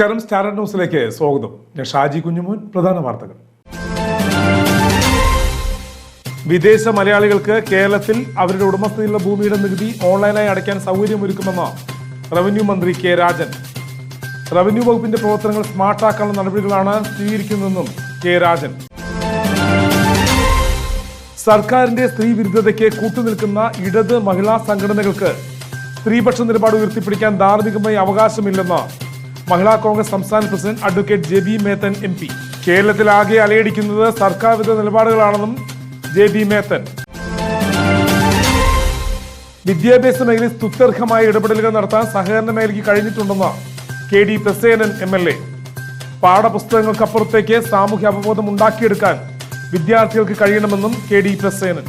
നമസ്കാരം. സ്റ്റാർ ന്യൂസിലേക്ക് സ്വാഗതം. ഞാൻ ഷാജി കുഞ്ഞുമോൻ പ്രധാന വാർത്തകൾ. വിദേശ മലയാളികൾക്ക് കേരളത്തിൽ അവരുടെ ഉടമസ്ഥതയിലുള്ള ഭൂമിയുടെ നികുതി ഓൺലൈനായി അടയ്ക്കാൻ സൗകര്യമൊരുക്കുമെന്ന് റവന്യൂ മന്ത്രി കെ രാജൻ. റവന്യൂ വകുപ്പിന്റെ പ്രവർത്തനങ്ങൾ സ്മാർട്ടാക്കാനുള്ള നടപടികളാണ് സ്വീകരിക്കുന്നതെന്നും കെ രാജൻ. സർക്കാരിന്റെ സ്ത്രീ വിരുദ്ധതയ്ക്ക് കൂട്ടുനിൽക്കുന്ന ഇടത് മഹിളാ സംഘടനകൾക്ക് സ്ത്രീപക്ഷ നിലപാട് ഉയർത്തിപ്പിടിക്കാൻ ധാർമ്മികമായി അവകാശമില്ലെന്ന് മഹിളാ കോൺഗ്രസ് സംസ്ഥാന president advocate J B Methan M P. കേരളത്തിൽ ആകെ അലയടിക്കുന്നത് സർക്കാർ വിരുദ്ധ നിലപാടുകളാണെന്നും ജെ ബി മേത്തൻ. വിദ്യാഭ്യാസ മേഖലയിൽ സ്തുത്യർഹമായ ഇടപെടലുകൾ നടത്താൻ സഹകരണ മേഖലയ്ക്ക് കഴിഞ്ഞിട്ടുണ്ടെന്ന് K D Prasenan M L A. പാഠപുസ്തകങ്ങൾക്കപ്പുറത്തേക്ക് സാമൂഹ്യ അവബോധം ഉണ്ടാക്കിയെടുക്കാൻ വിദ്യാർത്ഥികൾക്ക് കഴിയണമെന്നും കെ ഡി പ്രസേനൻ.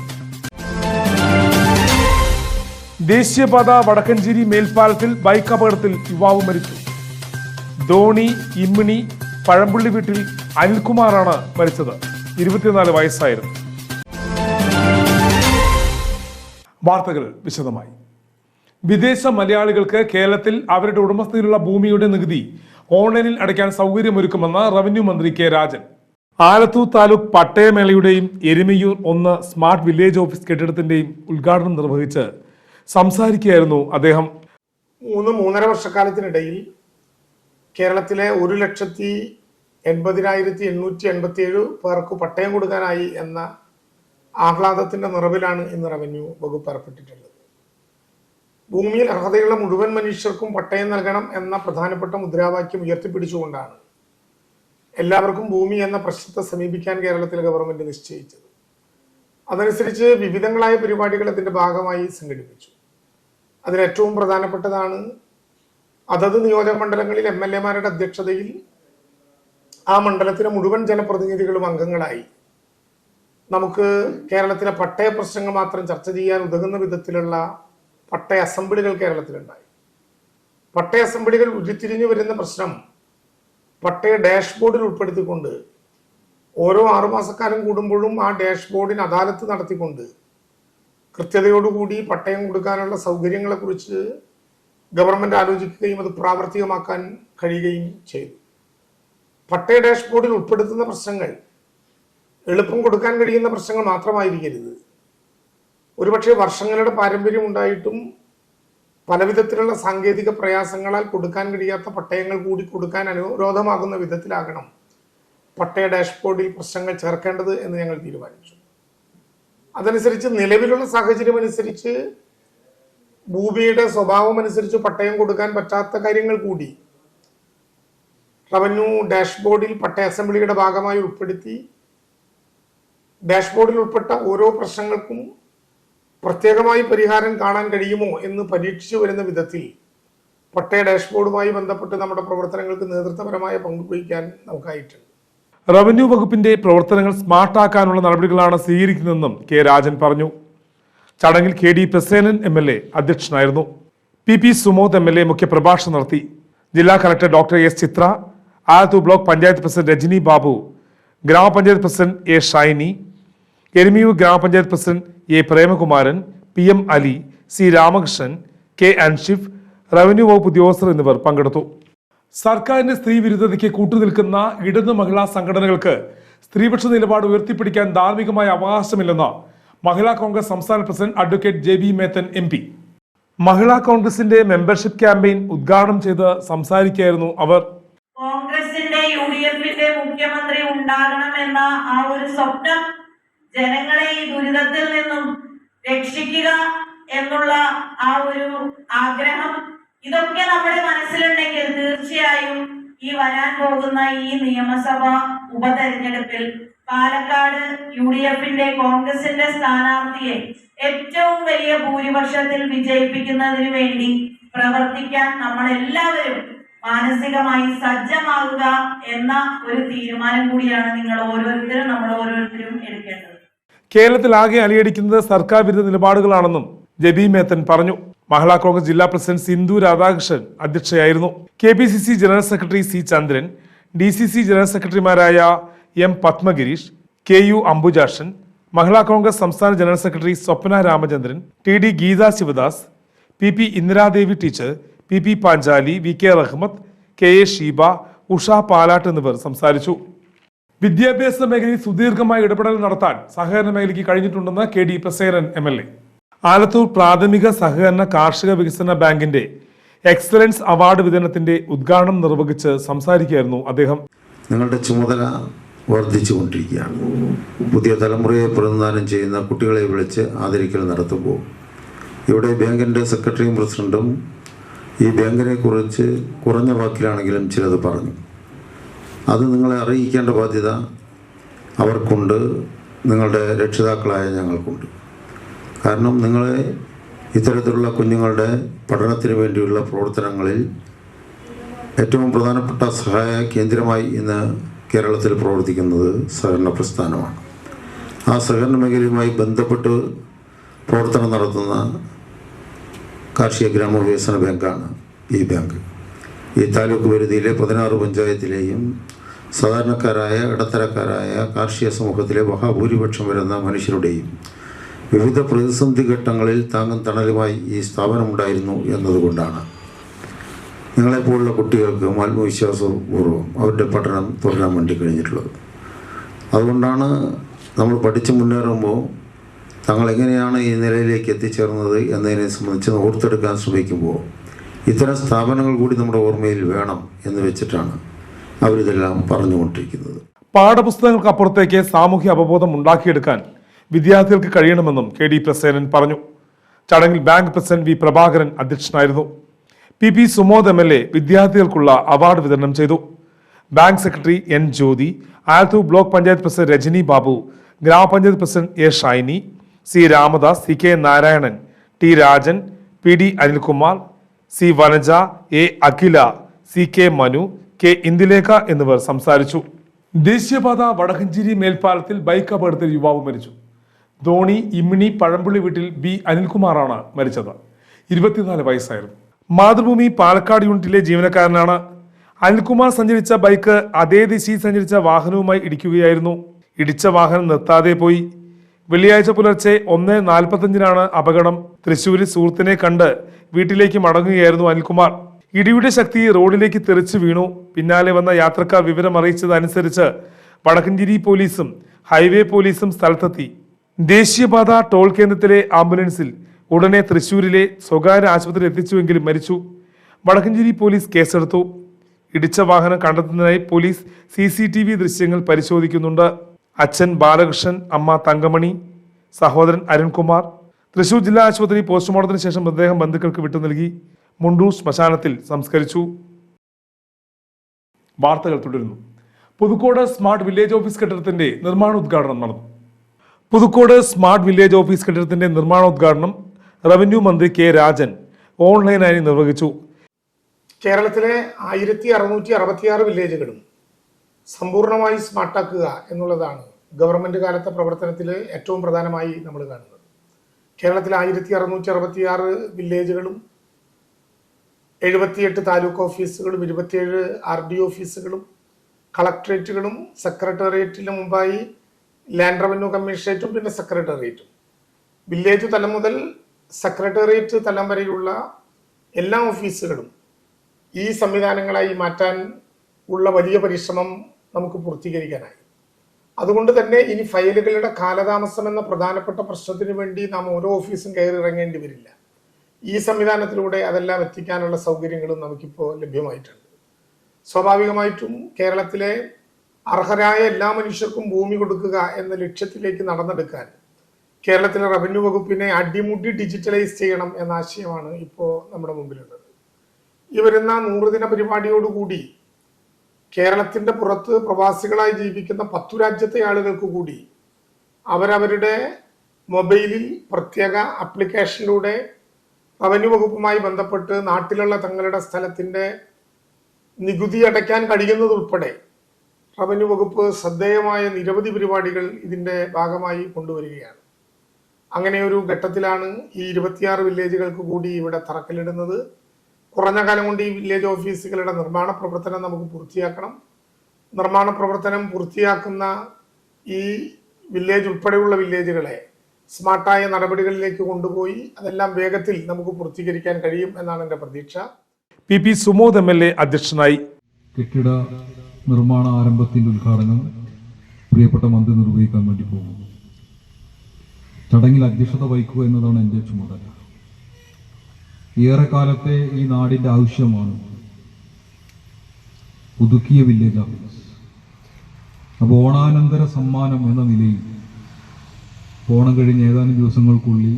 ദേശീയപാത വടക്കഞ്ചേരി മേൽപ്പാലത്തിൽ ബൈക്ക് അപകടത്തിൽ യുവാവ് മരിച്ചു. ധോണി ഇമ്മിണി പഴമ്പുള്ളി വീട്ടിൽ അനിൽകുമാറാണ് മരിച്ചത്. ഇരുപത്തിനാല് വയസ്സായിരുന്നു. വാർത്തകൾ വിശദമായി. വിദേശ മലയാളികൾക്ക് കേരളത്തിൽ അവരുടെ ഉടമസ്ഥയിലുള്ള ഭൂമിയുടെ നികുതി ഓൺലൈനിൽ അടയ്ക്കാൻ സൗകര്യമൊരുക്കുമെന്ന് റവന്യൂ മന്ത്രി കെ രാജൻ. ആലത്തൂർ താലൂക്ക് പട്ടയമേളയുടെയും എരുമയൂർ ഒന്ന് സ്മാർട്ട് വില്ലേജ് ഓഫീസ് കെട്ടിടത്തിന്റെയും ഉദ്ഘാടനം നിർവഹിച്ച് സംസാരിക്കുകയായിരുന്നു അദ്ദേഹം. മൂന്ന് മൂന്നര വർഷക്കാലത്തിനിടയിൽ കേരളത്തിലെ ഒരു ലക്ഷത്തി എൺപതിനായിരത്തി എണ്ണൂറ്റി എൺപത്തി ഏഴ് പേർക്ക് പട്ടയം കൊടുക്കാനായി എന്ന ആഹ്ലാദത്തിന്റെ നിറവിലാണ് ഇന്ന് റവന്യൂ വകുപ്പ് ഏർപ്പെട്ടിട്ടുള്ളത്. ഭൂമിയിൽ അർഹതയുള്ള മുഴുവൻ മനുഷ്യർക്കും പട്ടയം നൽകണം എന്ന പ്രധാനപ്പെട്ട മുദ്രാവാക്യം ഉയർത്തിപ്പിടിച്ചുകൊണ്ടാണ് എല്ലാവർക്കും ഭൂമി എന്ന പ്രശ്നത്തെ സമീപിക്കാൻ കേരളത്തിലെ ഗവൺമെന്റ് നിശ്ചയിച്ചത്. അതനുസരിച്ച് വിവിധങ്ങളായ പരിപാടികൾ അതിന്റെ ഭാഗമായി സംഘടിപ്പിച്ചു. അതിൽ ഏറ്റവും പ്രധാനപ്പെട്ടതാണ് അതത് നിയോജക മണ്ഡലങ്ങളിൽ എം എൽ എമാരുടെ അധ്യക്ഷതയിൽ ആ മണ്ഡലത്തിലെ മുഴുവൻ ജനപ്രതിനിധികളും അംഗങ്ങളായി. നമുക്ക് കേരളത്തിലെ പട്ടയ പ്രശ്നങ്ങൾ മാത്രം ചർച്ച ചെയ്യാൻ ഉതകുന്ന വിധത്തിലുള്ള പട്ടയ അസംബ്ലികൾ കേരളത്തിലുണ്ടായി. പട്ടയ അസംബ്ലികൾ ഉരുത്തിരിഞ്ഞു വരുന്ന പ്രശ്നം പട്ടയ ഡാഷ്ബോർഡിൽ ഉൾപ്പെടുത്തിക്കൊണ്ട് ഓരോ ആറുമാസക്കാലം കൂടുമ്പോഴും ആ ഡാഷ്ബോർഡിന് അദാലത്ത് നടത്തിക്കൊണ്ട് കൃത്യതയോടുകൂടി പട്ടയം കൊടുക്കാനുള്ള സൗകര്യങ്ങളെക്കുറിച്ച് ഗവൺമെന്റ് ആലോചിക്കുകയും അത് പ്രാവർത്തികമാക്കാൻ കഴിയുകയും ചെയ്തു. പട്ടയ ഡാഷ്ബോർഡിൽ ഉൾപ്പെടുത്തുന്ന പ്രശ്നങ്ങൾ എളുപ്പം കൊടുക്കാൻ കഴിയുന്ന പ്രശ്നങ്ങൾ മാത്രമായിരിക്കരുത്. ഒരുപക്ഷെ വർഷങ്ങളുടെ പാരമ്പര്യം ഉണ്ടായിട്ടും പലവിധത്തിലുള്ള സാങ്കേതിക പ്രയാസങ്ങളാൽ കൊടുക്കാൻ കഴിയാത്ത പട്ടയങ്ങൾ കൂടി കൊടുക്കാൻ അനുരോധമാകുന്ന വിധത്തിലാകണം പട്ടയ ഡാഷ്ബോർഡിൽ പ്രശ്നങ്ങൾ ചേർക്കേണ്ടത് എന്ന് ഞങ്ങൾ തീരുമാനിച്ചു. അതനുസരിച്ച് നിലവിലുള്ള സാഹചര്യം അനുസരിച്ച് ഭൂമിയുടെ സ്വഭാവം അനുസരിച്ച് പട്ടയം കൊടുക്കാൻ പറ്റാത്ത കാര്യങ്ങൾ കൂടി. റവന്യൂ ഡാഷ്ബോർഡിൽ പട്ടയ അസംബ്ലിയുടെ ഭാഗമായി ഉൾപ്പെടുത്തി. ഡാഷ്ബോർഡിൽ ഉൾപ്പെട്ട ഓരോ പ്രശ്നങ്ങൾക്കും പ്രത്യേകമായി പരിഹാരം കാണാൻ കഴിയുമോ എന്ന് പരീക്ഷിച്ചു വരുന്ന വിധത്തിൽ പട്ടയ ഡാഷ്ബോർഡുമായി ബന്ധപ്പെട്ട് നമ്മുടെ പ്രവർത്തനങ്ങൾക്ക് നേതൃത്വപരമായ പങ്ക് വഹിക്കാൻ നമുക്കായിട്ടുണ്ട്. റവന്യൂ വകുപ്പിന്റെ പ്രവർത്തനങ്ങൾ സ്മാർട്ടാക്കാനുള്ള നടപടികളാണ് സ്വീകരിക്കുന്നതെന്നും കെ രാജൻ പറഞ്ഞു. ചടങ്ങിൽ K D Prasenan M L A അധ്യക്ഷനായിരുന്നു. P P Sumod M L A മുഖ്യപ്രഭാഷണം നടത്തി. ജില്ലാ collector doctor S Chitra Alathur block panchayat president Rajani Babu ഗ്രാമപഞ്ചായത്ത് പ്രസിഡന്റ് എ ഷൈനി എരുമിയൂർ ഗ്രാമപഞ്ചായത്ത് president A Premakumaran P M Ali C Ramakrishnan K Anshif revenue വകുപ്പ് ഉദ്യോഗസ്ഥർ എന്നിവർ പങ്കെടുത്തു. സർക്കാരിന്റെ സ്ത്രീ വിരുദ്ധതയ്ക്ക് കൂട്ടുനിൽക്കുന്ന ഇടതു മഹിളാ സംഘടനകൾക്ക് സ്ത്രീപക്ഷ നിലപാട് ഉയർത്തിപ്പിടിക്കാൻ ധാർമ്മികമായ അവകാശമില്ലെന്ന് മഹിളാ കോൺഗ്രസ് സംസ്ഥാന president advocate J B Methan M P. Mahila കോൺഗ്രസിന്റെ മെമ്പർഷിപ്പ് ക്യാമ്പയിൻ ഉദ്ഘാടനം ചെയ്ത് സംസാരിക്കുകയായിരുന്നു അവർ. കോൺഗ്രസിന്റെ യു ഡി എഫിന്റെ മുഖ്യമന്ത്രി ഉണ്ടാകണമെന്ന ആ ഒരു സ്വപ്നം ജനങ്ങളെ ഈ ദുരിതത്തിൽ നിന്നും രക്ഷിക്കുക എന്നുള്ള ആ ഒരു ആഗ്രഹം ഇതൊക്കെ നമ്മുടെ മനസ്സിലുണ്ടെങ്കിൽ തീർച്ചയായും ഈ വരാൻ പോകുന്ന ഈ നിയമസഭ ഉപതെരഞ്ഞെടുപ്പിൽ പാലക്കാട് യു ഡി എഫിന്റെ കോൺഗ്രസിന്റെ സ്ഥാനാർത്ഥിയെ ഏറ്റവും വലിയ ഭൂരിപക്ഷത്തിൽ വിജയിപ്പിക്കുന്നതിന് വേണ്ടി പ്രവർത്തിക്കാൻ നമ്മൾ എല്ലാവരും മാനസികമായി സജ്ജമാകുക എന്ന ഒരു തീരുമാനം കൂടിയാണ് നിങ്ങൾ ഓരോരുത്തരും നമ്മൾ ഓരോരുത്തരും എടുക്കേണ്ടത്. കേരളത്തിൽ ആകെ അലിയടിക്കുന്നത് സർക്കാർ വിരുദ്ധ നിലപാടുകളാണെന്നും ജബി മേത്തൻ പറഞ്ഞു. മഹിളാ കോൺഗ്രസ് ജില്ലാ president Sindhu Radhakrishnan അധ്യക്ഷയായിരുന്നു. K P C C general secretary C Chandran D C C general സെക്രട്ടറിമാരായ M Padmagirish K U Ambujakshan Mahila Congress സംസ്ഥാന general secretary Swapna Ramachandran T D Geetha Sivadas P P Indiradevi teacher P P Panchali V K Rahmath K A Sheeba Usha Palat എന്നിവർ സംസാരിച്ചു. വിദ്യാഭ്യാസ മേഖലയിൽ സുദീർഘമായ ഇടപെടൽ നടത്താൻ സഹകരണ മേഖലയ്ക്ക് കഴിഞ്ഞിട്ടുണ്ടെന്ന് K D Prasenan M L A. Alathur പ്രാഥമിക സഹകരണ കാർഷിക വികസന ബാങ്കിന്റെ എക്സലൻസ് അവാർഡ് വിതരണത്തിന്റെ ഉദ്ഘാടനം നിർവഹിച്ച് സംസാരിക്കുകയായിരുന്നു അദ്ദേഹം. നിങ്ങളുടെ ചുമതല വർദ്ധിച്ചു കൊണ്ടിരിക്കുകയാണ് പുതിയ തലമുറയെ പ്രതിനിധാനം ചെയ്യുന്ന കുട്ടികളെ വിളിച്ച് ആദരിക്കൽ നടത്തുമ്പോൾ ഇവിടെ ബാങ്കിന്റെ സെക്രട്ടറിയും പ്രസിഡന്റും ഈ ബാങ്കിനെ കുറിച്ച് കുറഞ്ഞ വാക്കിലാണെങ്കിലും ചിലത് പറഞ്ഞു. അത് നിങ്ങളെ അറിയിക്കേണ്ട ബാധ്യത അവർക്കുണ്ട്. നിങ്ങളുടെ രക്ഷിതാക്കളായ ഞങ്ങൾക്കുണ്ട്. കാരണം നിങ്ങളെ ഇത്തരത്തിലുള്ള കുഞ്ഞുങ്ങളുടെ പഠനത്തിന് വേണ്ടിയുള്ള പ്രവർത്തനങ്ങളിൽ ഏറ്റവും പ്രധാനപ്പെട്ട സഹായ കേന്ദ്രമായി ഇന്ന് കേരളത്തിൽ പ്രവർത്തിക്കുന്നത് സഹകരണ പ്രസ്ഥാനമാണ്. ആ സഹകരണ മേഖലയുമായി ബന്ധപ്പെട്ട് പ്രവർത്തനം നടത്തുന്ന കാർഷിക ഗ്രാമവികസന ബാങ്കാണ് ഈ ബാങ്ക്. ഈ താലൂക്ക് പരിധിയിലെ പതിനാറ് പഞ്ചായത്തിലെയും സാധാരണക്കാരായ ഇടത്തരക്കാരായ കാർഷിക സമൂഹത്തിലെ മഹാഭൂരിപക്ഷം വരുന്ന മനുഷ്യരുടെയും വിവിധ പ്രതിസന്ധി ഘട്ടങ്ങളിൽ താങ്ങും തണലുമായി ഈ സ്ഥാപനമുണ്ടായിരുന്നു എന്നതുകൊണ്ടാണ്. നിങ്ങളെപ്പോലുള്ള കുട്ടികൾക്ക് ആത്മവിശ്വാസപൂർവം അവരുടെ പഠനം തുടരാൻ വേണ്ടി കഴിഞ്ഞിട്ടുള്ളത്. അതുകൊണ്ടാണ് നമ്മൾ പഠിച്ച് മുന്നേറുമ്പോൾ തങ്ങൾ എങ്ങനെയാണ് ഈ നിലയിലേക്ക് എത്തിച്ചേർന്നത് എന്നതിനെ സംബന്ധിച്ച് ഓർത്തെടുക്കാൻ ശ്രമിക്കുമ്പോൾ ഇത്തരം സ്ഥാപനങ്ങൾ കൂടി നമ്മുടെ ഓർമ്മയിൽ വേണം എന്ന് വെച്ചിട്ടാണ് അവരിതെല്ലാം പറഞ്ഞുകൊണ്ടിരിക്കുന്നത്. പാഠപുസ്തകങ്ങൾക്ക് അപ്പുറത്തേക്ക് സാമൂഹ്യ അവബോധം ഉണ്ടാക്കിയെടുക്കാൻ വിദ്യാർത്ഥികൾക്ക് കഴിയണമെന്നും കെ ഡി പ്രസേനൻ പറഞ്ഞു. ചടങ്ങിൽ ബാങ്ക് പ്രസിഡന്റ് വി പ്രഭാകരൻ അധ്യക്ഷനായിരുന്നു. P P Sumod M L A വിദ്യാർത്ഥികൾക്കുള്ള അവാർഡ് വിതരണം ചെയ്തു. Bank secretary N Jyothi Alathur block panchayat president Rajani Babu ഗ്രാമപഞ്ചായത്ത് president A Shiny C Ramadas C K Narayanan T Rajan P D Anilkumar C Vanaja A Akhila C K Manu K Indilekha എന്നിവർ സംസാരിച്ചു. ദേശീയപാത Vadakkanchery മേൽപ്പാലത്തിൽ bike അപകടത്തിൽ യുവാവ് മരിച്ചു. ധോണി ഇമ്മിണി പഴമ്പുള്ളി വീട്ടിൽ B അനിൽകുമാറാണ് മരിച്ചത്. ഇരുപത്തിനാല് വയസ്സായിരുന്നു. മാതൃഭൂമി പാലക്കാട് യൂണിറ്റിലെ ജീവനക്കാരനാണ്. അനിൽകുമാർ സഞ്ചരിച്ച ബൈക്ക് അതേ ദിശയിൽ സഞ്ചരിച്ച വാഹനവുമായി ഇടിക്കുകയായിരുന്നു. ഇടിച്ച വാഹനം നിർത്താതെ പോയി. വെള്ളിയാഴ്ച പുലർച്ചെ ഒന്ന് നാൽപ്പത്തഞ്ചിനാണ് അപകടം. തൃശൂരിൽ സുഹൃത്തിനെ കണ്ട് വീട്ടിലേക്ക് മടങ്ങുകയായിരുന്നു അനിൽകുമാർ. ഇടിയുടെ ശക്തി റോഡിലേക്ക് തെറിച്ചു വീണു. പിന്നാലെ വന്ന യാത്രക്കാർ വിവരം അറിയിച്ചതനുസരിച്ച് വടക്കഞ്ചേരി പോലീസും ഹൈവേ പോലീസും സ്ഥലത്തെത്തി. ദേശീയപാത ടോൾ കേന്ദ്രത്തിലെ ആംബുലൻസിൽ ഉടനെ തൃശൂരിലെ സ്വകാര്യ ആശുപത്രിയിൽ എത്തിച്ചുവെങ്കിലും മരിച്ചു. വടക്കഞ്ചേരി പോലീസ് കേസെടുത്തു. ഇടിച്ച വാഹനം കണ്ടെത്തുന്നതിനായി police C C T V ദൃശ്യങ്ങൾ പരിശോധിക്കുന്നുണ്ട്. അച്ഛൻ ബാലകൃഷ്ണൻ അമ്മ തങ്കമണി സഹോദരൻ അരുൺകുമാർ. തൃശൂർ ജില്ലാ ആശുപത്രി പോസ്റ്റ്മോർട്ടത്തിന് ശേഷം മൃതദേഹം ബന്ധുക്കൾക്ക് വിട്ടു നൽകി. മുണ്ടൂർ ശ്മശാനത്തിൽ സംസ്കരിച്ചു. വാർത്തകൾ തുടരുന്നു. പുതുക്കോട് സ്മാർട്ട് വില്ലേജ് ഓഫീസ് കെട്ടിടത്തിന്റെ നിർമ്മാണ ഉദ്ഘാടനം നടന്നു. പുതുക്കോട് സ്മാർട്ട് വില്ലേജ് ഓഫീസ് കെട്ടിടത്തിന്റെ നിർമ്മാണോദ്ഘാടനം റവന്യൂ മന്ത്രി കെ രാജൻ ഓൺലൈനായി നിർവഹിച്ചു. കേരളത്തിലെ ആയിരത്തി അറുന്നൂറ്റി അറുപത്തിയാറ് വില്ലേജുകളും സമ്പൂർണമായി സ്മാർട്ടാക്കുക എന്നുള്ളതാണ് ഗവൺമെന്റ് കാലത്തെ പ്രവർത്തനത്തിൽ ഏറ്റവും പ്രധാനമായി നമ്മൾ കാണുന്നത്. കേരളത്തിലെ ആയിരത്തി അറുന്നൂറ്റി അറുപത്തിയാറ് വില്ലേജുകളും എഴുപത്തിയെട്ട് താലൂക്ക് ഓഫീസുകളും ഇരുപത്തിയേഴ് ആർ ഡി ഓഫീസുകളും കളക്ടറേറ്റുകളും സെക്രട്ടേറിയറ്റിന് മുമ്പായി ലാൻഡ് റവന്യൂ കമ്മീഷണറേറ്റും പിന്നെ സെക്രട്ടേറിയറ്റും. വില്ലേജ് തലം മുതൽ സെക്രട്ടേറിയറ്റ് തലം വരെയുള്ള എല്ലാ ഓഫീസുകളും ഈ സംവിധാനങ്ങളായി മാറ്റാൻ ഉള്ള വലിയ പരിശ്രമം നമുക്ക് പൂർത്തീകരിക്കാനായി. അതുകൊണ്ട് തന്നെ ഇനി ഫയലുകളുടെ കാലതാമസം എന്ന പ്രധാനപ്പെട്ട പ്രശ്നത്തിന് വേണ്ടി നാം ഓരോ ഓഫീസും കയറി ഇറങ്ങേണ്ടി വരില്ല. ഈ സംവിധാനത്തിലൂടെ അതെല്ലാം എത്തിക്കാനുള്ള സൗകര്യങ്ങളും നമുക്കിപ്പോൾ ലഭ്യമായിട്ടുണ്ട്. സ്വാഭാവികമായിട്ടും കേരളത്തിലെ അർഹരായ എല്ലാ മനുഷ്യർക്കും ഭൂമി കൊടുക്കുക എന്ന ലക്ഷ്യത്തിലേക്ക് നടന്നെടുക്കാൻ കേരളത്തിലെ റവന്യൂ വകുപ്പിനെ അടിമുടി ഡിജിറ്റലൈസ് ചെയ്യണം എന്ന ആശയമാണ് ഇപ്പോൾ നമ്മുടെ മുമ്പിലുള്ളത്. ഈ വരുന്ന നൂറുദിന പരിപാടിയോടുകൂടി കേരളത്തിന്റെ പുറത്ത് പ്രവാസികളായി ജീവിക്കുന്ന പത്തു രാജ്യത്തെ ആളുകൾക്ക് കൂടി അവരവരുടെ മൊബൈലിൽ പ്രത്യേക ആപ്ലിക്കേഷനിലൂടെ റവന്യൂ വകുപ്പുമായി ബന്ധപ്പെട്ട് നാട്ടിലുള്ള തങ്ങളുടെ സ്ഥലത്തിന്റെ നികുതി അടയ്ക്കാൻ കഴിയുന്നതുൾപ്പെടെ റവന്യൂ വകുപ്പ് ശ്രദ്ധേയമായ നിരവധി പരിപാടികൾ ഇതിന്റെ ഭാഗമായി കൊണ്ടുവരികയാണ്. അങ്ങനെ ഒരു ഘട്ടത്തിലാണ് ഈ ഇരുപത്തിയാറ് വില്ലേജുകൾക്ക് കൂടി ഇവിടെ തറക്കല്ലിടുന്നത്. കുറഞ്ഞ കാലം കൊണ്ട് ഈ വില്ലേജ് ഓഫീസുകളുടെ നിർമ്മാണ പ്രവർത്തനം നമുക്ക് പൂർത്തിയാക്കണം. നിർമ്മാണ പ്രവർത്തനം പൂർത്തിയാക്കുന്ന ഈ വില്ലേജ് ഉൾപ്പെടെയുള്ള വില്ലേജുകളെ സ്മാർട്ടായ നടപടികളിലേക്ക് കൊണ്ടുപോയി അതെല്ലാം വേഗത്തിൽ നമുക്ക് പൂർത്തീകരിക്കാൻ കഴിയും എന്നാണ് എന്റെ പ്രതീക്ഷ. P P Sumod M L A അധ്യക്ഷനായി കെട്ടിട നിർമ്മാണ ആരംഭത്തിന്റെ ഉദ്ഘാടനം പ്രിയപ്പെട്ട മന്ത്രി നിർവഹിക്കാൻ വേണ്ടി പോകുന്നു. ചടങ്ങിൽ അധ്യക്ഷത വഹിക്കുക എന്നതാണ് എന്റെ ചുമതല. ഏറെക്കാലത്തെ ഈ നാടിന്റെ ആവശ്യമാണ് പുതുക്കിയ വില്ലേജ് ഓഫീസ് അപ്പോൾ ഓണാനന്തര സമ്മാനം എന്ന നിലയിൽ ഓണം കഴിഞ്ഞ ഏതാനും ദിവസങ്ങൾക്കുള്ളിൽ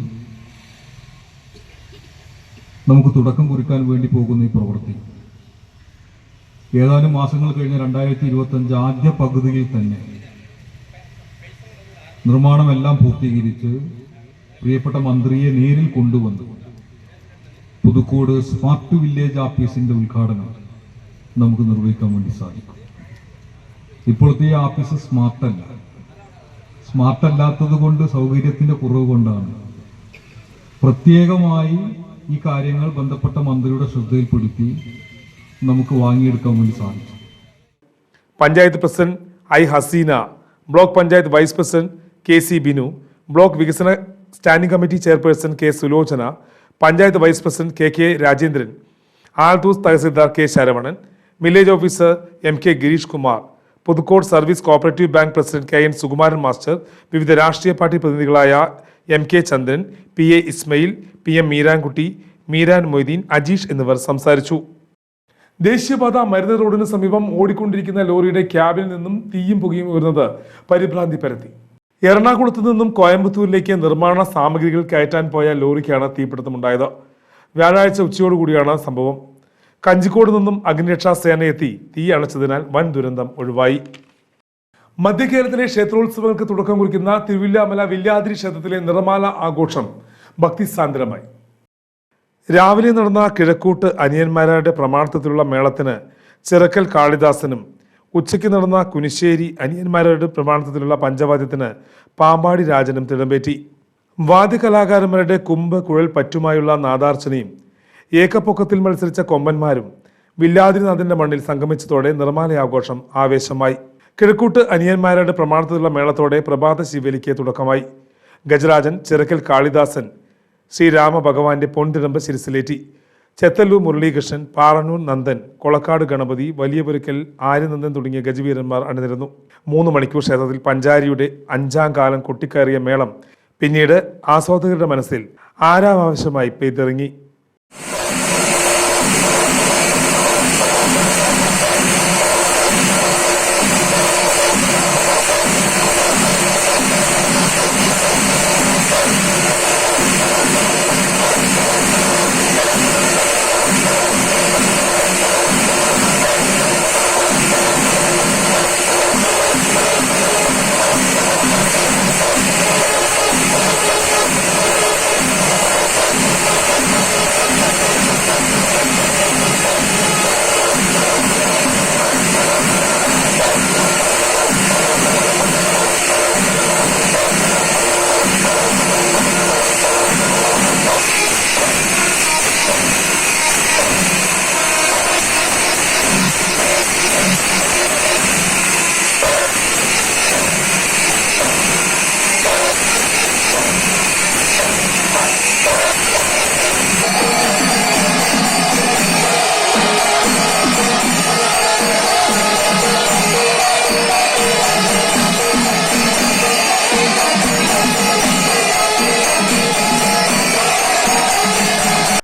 നമുക്ക് തുടക്കം കുറിക്കാൻ വേണ്ടി പോകുന്ന ഈ പ്രവൃത്തി. ഏതാനും മാസങ്ങൾ കഴിഞ്ഞ് രണ്ടായിരത്തി ഇരുപത്തി അഞ്ച് ആദ്യ പകുതിയിൽ തന്നെ നിർമ്മാണമെല്ലാം പൂർത്തീകരിച്ച് പ്രിയപ്പെട്ട മന്ത്രിയെ നേരിൽ കൊണ്ടുവന്നു. പുതുക്കോട് സ്മാർട്ട് വില്ലേജ് ഓഫീസിന്റെ ഉദ്ഘാടനം നമുക്ക് നിർവഹിക്കാൻ വേണ്ടി സാധിക്കും. ഇപ്പോഴത്തെ ഈ ഓഫീസ് സ്മാർട്ടല്ല സ്മാർട്ടല്ലാത്തത് കൊണ്ട് സൗകര്യത്തിന്റെ കുറവ് കൊണ്ടാണ്. പ്രത്യേകമായി ഈ കാര്യങ്ങൾ ബന്ധപ്പെട്ട മന്ത്രിയുടെ ശ്രദ്ധയിൽപ്പെടുത്തി നമുക്ക് വാങ്ങിയെടുക്കാൻ വേണ്ടി സാധിച്ചു. Panchayat president I Haseena block panchayat vice president K C Binu block വികസന standing committee chairperson K Sulochana panchayat vice president K K Rajendran ആൽത്തൂസ് tahsildar K Saravanan village officer M K Girish Kumar Puthukkode service cooperative bank president K N Sukumaran master വിവിധ രാഷ്ട്രീയ party പ്രതിനിധികളായ M K Chandran P A Ismail P M Meerankutty Meeran Moideen Ajeesh എന്നിവർ സംസാരിച്ചു. ദേശീയപാത മരുന്ന് റോഡിന് സമീപം ഓടിക്കൊണ്ടിരിക്കുന്ന ലോറിയുടെ ക്യാബിൽ നിന്നും തീയും പുകയും ഉയർന്നത് പരിഭ്രാന്തി പരത്തി. എറണാകുളത്ത് നിന്നും കോയമ്പത്തൂരിലേക്ക് നിർമ്മാണ സാമഗ്രികൾ കയറ്റാൻ പോയ ലോറിക്കാണ് തീപിടുത്തമുണ്ടായത്. വ്യാഴാഴ്ച ഉച്ചയോടുകൂടിയാണ് സംഭവം. കഞ്ചിക്കോട് നിന്നും അഗ്നിരക്ഷാ സേന എത്തി. തീ അണച്ചതിനാൽ വൻ ദുരന്തം ഒഴിവായി. മധ്യ കേരളത്തിലെ ക്ഷേത്രോത്സവങ്ങൾക്ക് തുടക്കം കുറിക്കുന്ന തിരുവില്ലാമല വില്യാദ്രി ക്ഷേത്രത്തിലെ നിറമാല ആഘോഷം ഭക്തിസാന്ദ്രമായി. രാവിലെ നടന്ന കിഴക്കൂട്ട് അനിയന്മാരുടെ പ്രമാണത്തിലുള്ള മേളത്തിന് ചിറക്കൽ കാളിദാസനും ഉച്ചയ്ക്ക് നടന്ന കുനിശ്ശേരി അനിയന്മാരുടെ പ്രമാണത്തിലുള്ള പഞ്ചവാദ്യത്തിന് പാമ്പാടി രാജനും തിടമ്പേറ്റി. വാദ്യകലാകാരന്മാരുടെ കുമ്പ് കുഴൽ പറ്റുമായുള്ള നാദാർച്ചനയും ഏക്കപ്പൊക്കത്തിൽ മത്സരിച്ച കൊമ്പന്മാരും വില്ലാതിരിനാഥിന്റെ മണ്ണിൽ സംഗമിച്ചതോടെ നിർമ്മാലയാഘോഷം ആവേശമായി. കിഴക്കൂട്ട് അനിയന്മാരുടെ പ്രമാണത്തിലുള്ള മേളത്തോടെ പ്രഭാത ശിവലിക്ക് തുടക്കമായി. ഗജരാജൻ ചിറക്കൽ കാളിദാസൻ ശ്രീരാമഭഗവാന്റെ പൊൻതിടമ്പ് ശിരസിലേറ്റി. ചെത്തല്ലൂർ മുരളീകൃഷ്ണൻ പാറന്നൂർ നന്ദൻ കൊളക്കാട് ഗണപതി വലിയപുരക്കൽ ആര്യനന്ദൻ തുടങ്ങിയ ഗജവീരന്മാർ അണിനിരുന്നു. മൂന്ന് മണിക്കൂർ ക്ഷേത്രത്തിൽ പഞ്ചാരിയുടെ അഞ്ചാം കാലം കൊട്ടിക്കയറിയ മേളം പിന്നീട് ആസ്വാദകരുടെ മനസ്സിൽ ആരാമാവശ്യമായി പെയ്തിറങ്ങി.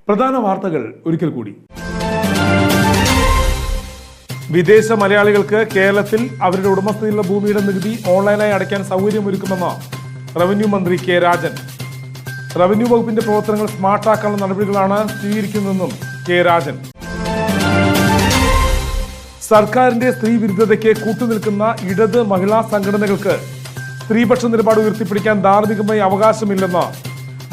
പ്രധാന വാർത്തകൾ ഒരിക്കൽ കൂടി. വിദേശ മലയാളികൾക്ക് കേരളത്തിൽ അവരുടെ ഉടമസ്ഥതയിലുള്ള ഭൂമിയുടെ നികുതി ഓൺലൈനായി അടയ്ക്കാൻ സൗകര്യമൊരുക്കുമെന്ന് റവന്യൂ മന്ത്രി കെ രാജൻ. റവന്യൂ വകുപ്പിന്റെ പ്രവർത്തനങ്ങൾ സ്മാർട്ടാക്കാനുള്ള നടപടികളാണ് സ്വീകരിക്കുന്നതെന്നും കെ രാജൻ. സർക്കാരിന്റെ സ്ത്രീ വിരുദ്ധതയ്ക്ക് കൂട്ടുനിൽക്കുന്ന ഇടത് മഹിളാ സംഘടനകൾക്ക് സ്ത്രീപക്ഷ നിലപാട് ഉയർത്തിപ്പിടിക്കാൻ ധാർമ്മികമായി അവകാശമില്ലെന്ന്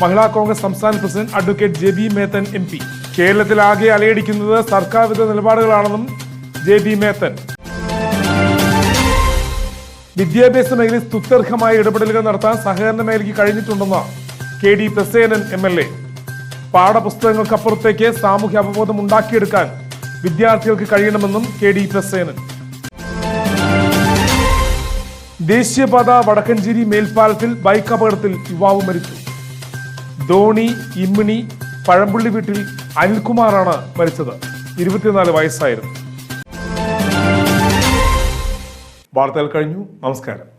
മഹിളാ കോൺഗ്രസ് സംസ്ഥാന president advocate J B Methan M P. കേരളത്തിൽ ആകെ അലയടിക്കുന്നത് സർക്കാർ വിധ നിലപാടുകളാണെന്നും ജെ ബി മേത്തൻ. വിദ്യാഭ്യാസ മേഖലയിൽ സ്തുത്യർഹമായ ഇടപെടലുകൾ നടത്താൻ സഹകരണ മേഖലയ്ക്ക് കഴിഞ്ഞിട്ടുണ്ടെന്ന് K D Prasenan M L A. പാഠപുസ്തകങ്ങൾക്കപ്പുറത്തേക്ക് സാമൂഹ്യ അവബോധം ഉണ്ടാക്കിയെടുക്കാൻ വിദ്യാർത്ഥികൾക്ക് കഴിയണമെന്നും കെ ഡി പ്രസേനൻ. ദേശീയപാത വടക്കഞ്ചേരി മേൽപ്പാലത്തിൽ ബൈക്ക് അപകടത്തിൽ യുവാവ് മരിച്ചു. ധോണി ഇമ്മിണി പഴമ്പുള്ളി വീട്ടിൽ അനിൽകുമാറാണ് മരിച്ചത്. ഇരുപത്തിനാല് വയസ്സായിരുന്നു. വാർത്തകൾ കഴിഞ്ഞു. നമസ്കാരം.